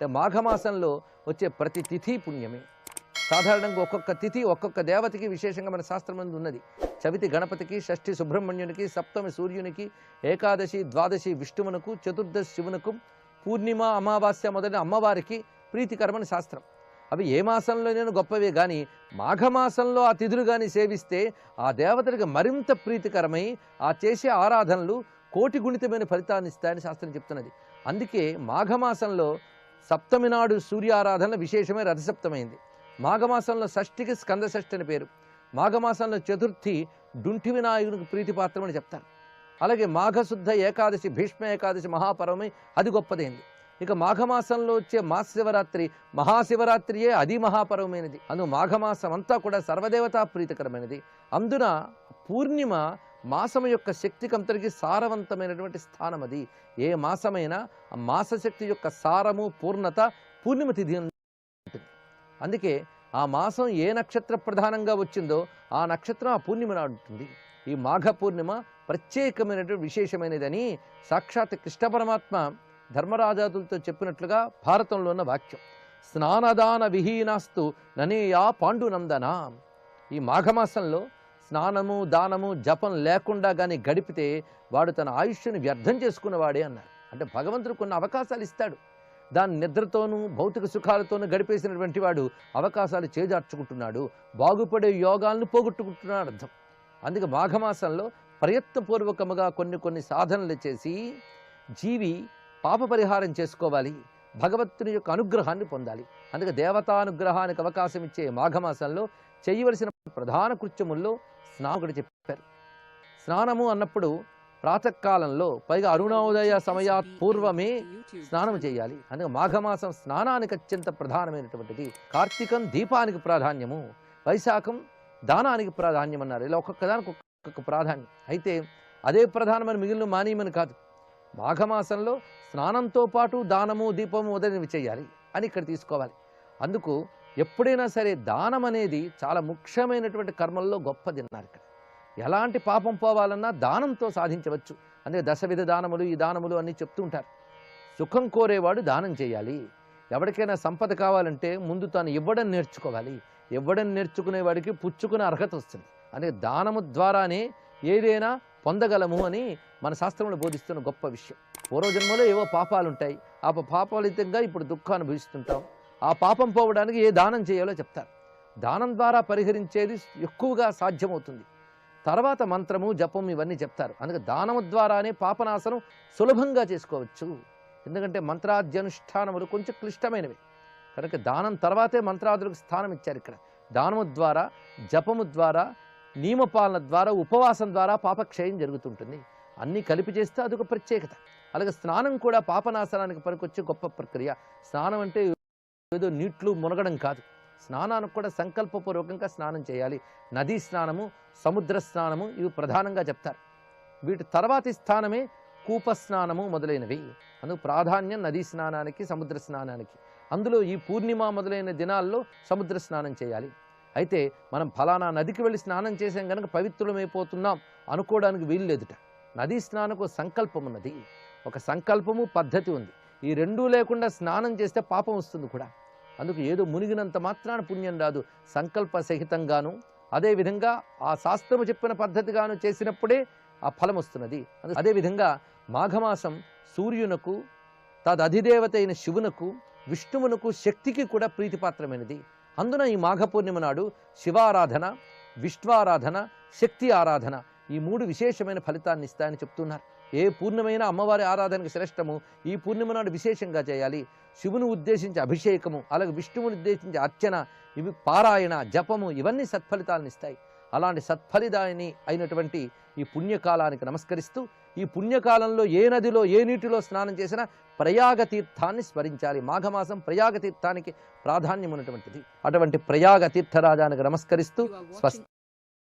అంటే మాఘమాసంలో వచ్చే ప్రతి తిథి పుణ్యమే. సాధారణంగా ఒక్కొక్క తిథి ఒక్కొక్క దేవతకి విశేషంగా మన శాస్త్రం మంది ఉన్నది. చవితి గణపతికి షష్ఠి సుబ్రహ్మణ్యునికి సప్తమి సూర్యునికి ఏకాదశి ద్వాదశి విష్ణువునకు చతుర్దశి శివునకు పూర్ణిమ అమావాస్య మొదలైన అమ్మవారికి ప్రీతికరమని శాస్త్రం. అవి ఏ మాసంలోనైనా గొప్పవే కానీ మాఘమాసంలో ఆ తిథులు కానీ సేవిస్తే ఆ దేవతలకు మరింత ప్రీతికరమై ఆ చేసే ఆరాధనలు కోటి గుణితమైన ఫలితాన్ని ఇస్తాయని శాస్త్రం చెప్తున్నది. అందుకే మాఘమాసంలో సప్తమి నాడు సూర్యారాధన విశేషమే రథసప్తమైంది. మాఘమాసంలో షష్ఠికి స్కంద షష్ఠి అని పేరు. మాఘమాసంలో చతుర్థి డుంఠి వినాయకునికి ప్రీతిపాత్రం అని చెప్తారు. అలాగే మాఘశుద్ధ ఏకాదశి భీష్మ ఏకాదశి మహాపర్వమై అది గొప్పదైంది. ఇక మాఘమాసంలో వచ్చే మహాశివరాత్రి మహాశివరాత్రియే అది మహాపర్వమైనది అందు మాఘమాసం అంతా కూడా సర్వదేవతా ప్రీతికరమైనది. అందున పూర్ణిమ మాసం యొక్క శక్తికంతరికి సారవంతమైనటువంటి స్థానం అది ఏ మాసమైనా ఆ మాసశక్తి యొక్క సారము పూర్ణత పూర్ణిమ తిథి ఉంటుంది. అందుకే ఆ మాసం ఏ నక్షత్ర ప్రధానంగా వచ్చిందో ఆ నక్షత్రం ఆ పూర్ణిమ ఉంటుంది. ఈ మాఘ పూర్ణిమ ప్రత్యేకమైనటువంటి విశేషమైనదని సాక్షాత్ కృష్ణ పరమాత్మ ధర్మరాజాదులతో చెప్పినట్లుగా భారతంలో ఉన్న వాక్యం. స్నానదాన విహీనాస్తు ననేయా పాండునందన. ఈ మాఘమాసంలో స్నానము దానము జపం లేకుండా కానీ గడిపితే వాడు తన ఆయుష్ను వ్యర్థం చేసుకున్నవాడే అన్నారు అంటే భగవంతుడు కొన్ని అవకాశాలు ఇస్తాడు. దాని నిద్రతోనూ భౌతిక సుఖాలతోనూ గడిపేసినటువంటి వాడు అవకాశాలు చేజార్చుకుంటున్నాడు. బాగుపడే యోగాలను పోగొట్టుకుంటున్నాడు అర్థం. అందుకే మాఘమాసంలో ప్రయత్నపూర్వకముగా కొన్ని కొన్ని సాధనలు చేసి జీవి పాప పరిహారం చేసుకోవాలి. భగవంతుని యొక్క అనుగ్రహాన్ని పొందాలి. అందుకే దేవతానుగ్రహానికి అవకాశం ఇచ్చే మాఘమాసంలో చేయవలసిన ప్రధాన కృత్యముల్లో స్నానం చెప్పారు. స్నానము అన్నప్పుడు ప్రాతకాలంలో పైగా అరుణోదయ సమయాత్ పూర్వమే స్నానం చేయాలి. అందుకే మాఘమాసం స్నానానికి అత్యంత ప్రధానమైనటువంటిది. కార్తీకం దీపానికి ప్రాధాన్యము వైశాఖం దానానికి ప్రాధాన్యం అన్నారు. ఇలా ఒక్కొక్క దానికి ఒక్కొక్క ప్రాధాన్యం. అయితే అదే ప్రధానమైన మిగిలిన మానీయమని కాదు. మాఘమాసంలో స్నానంతో పాటు దానము దీపము మొదలైనవి చేయాలి అని ఇక్కడ తీసుకోవాలి. అందుకు ఎప్పుడైనా సరే దానం అనేది చాలా ముఖ్యమైనటువంటి కర్మల్లో గొప్పది అన్నారు ఇక్కడ. ఎలాంటి పాపం పోవాలన్నా దానంతో సాధించవచ్చు. అందుకే దశవిధ దానములు ఈ దానములు అన్నీ చెప్తూ ఉంటారు. సుఖం కోరేవాడు దానం చేయాలి. ఎవరికైనా సంపద కావాలంటే ముందు తాను ఇవ్వడం నేర్చుకోవాలి. ఇవ్వడం నేర్చుకునేవాడికి పుచ్చుకునే అర్హత వస్తుంది. అందుకే దానము ద్వారానే ఏదైనా పొందగలము అని మన శాస్త్రంలో బోధిస్తున్న గొప్ప విషయం. పూర్వజన్మలో ఏవో పాపాలు ఉంటాయి ఆ పాపాలితంగా ఇప్పుడు దుఃఖాన్ని అనుభవిస్తుంటాం ఆ పాపం పోవడానికి ఏ దానం చేయాలో చెప్తారు. దానం ద్వారా పరిహరించేది ఎక్కువగా సాధ్యమవుతుంది. తర్వాత మంత్రము జపం ఇవన్నీ చెప్తారు. అందుకే దానము ద్వారానే పాపనాశనం సులభంగా చేసుకోవచ్చు. ఎందుకంటే మంత్రాద్యనుష్ఠానములు కొంచెం క్లిష్టమైనవి. కనుక దానం తర్వాతే మంత్రాదులకు స్థానం ఇచ్చారు ఇక్కడ. దానము ద్వారా జపము ద్వారా నియమపాలన ద్వారా ఉపవాసం ద్వారా పాపక్షయం జరుగుతుంటుంది. అన్నీ కలిపి చేస్తే అదొక ప్రత్యేకత. అలాగే స్నానం కూడా పాపనాశనానికి పనికొచ్చే గొప్ప ప్రక్రియ. స్నానం అంటే ఏదో నీట్లు మునగడం కాదు. స్నానానికి కూడా సంకల్పపూర్వకంగా స్నానం చేయాలి. నదీ స్నానము సముద్ర స్నానము ఇవి ప్రధానంగా చెప్తారు. వీటి తర్వాతి స్థానమే కూప స్నానము మొదలైనవి. అందుకు ప్రాధాన్యం నదీ స్నానానికి సముద్ర స్నానానికి. అందులో ఈ పూర్ణిమ మొదలైన దినాల్లో సముద్ర స్నానం చేయాలి. అయితే మనం ఫలానా నదికి వెళ్ళి స్నానం చేసాం కనుక పవిత్రమైపోతున్నాం అనుకోవడానికి వీలు లేదుట. నదీ స్నానకు సంకల్పం ఉన్నది. ఒక సంకల్పము పద్ధతి ఉంది. ఈ రెండూ లేకుండా స్నానం చేస్తే పాపం వస్తుంది కూడా. అందుకు ఏదో మునిగినంత మాత్రాన పుణ్యం రాదు. సంకల్ప సహితంగాను అదేవిధంగా ఆ శాస్త్రము చెప్పిన పద్ధతిగాను చేసినప్పుడే ఆ ఫలం వస్తున్నది. అదేవిధంగా మాఘమాసం సూర్యునకు తదధిదేవత అయిన శివునకు విష్ణువునకు శక్తికి కూడా ప్రీతిపాత్రమైనది. అందున ఈ మాఘ పూర్ణిమ నాడు శివారాధన విష్ణువారాధన శక్తి ఆరాధన ఈ మూడు విశేషమైన ఫలితాన్ని ఇస్తాయని చెప్తున్నారు. ఏ పూర్ణమైన అమ్మవారి ఆరాధనకి శ్రేష్టము ఈ పూర్ణిమ నాడు విశేషంగా చేయాలి. శివుని ఉద్దేశించి అభిషేకము అలాగే విష్ణువుని ఉద్దేశించి అర్చన ఇవి పారాయణ జపము ఇవన్నీ సత్ఫలితాలను ఇస్తాయి. అలాంటి సత్ఫలిదాయని అయినటువంటి ఈ పుణ్యకాలానికి నమస్కరిస్తూ ఈ పుణ్యకాలంలో ఏ నదిలో ఏ నీటిలో స్నానం చేసినా ప్రయాగ తీర్థాన్ని స్మరించాలి. మాఘమాసం ప్రయాగ తీర్థానికి ప్రాధాన్యం ఉన్నటువంటిది అటువంటి ప్రయాగ తీర్థరాజానికి నమస్కరిస్తూ స్వస్తి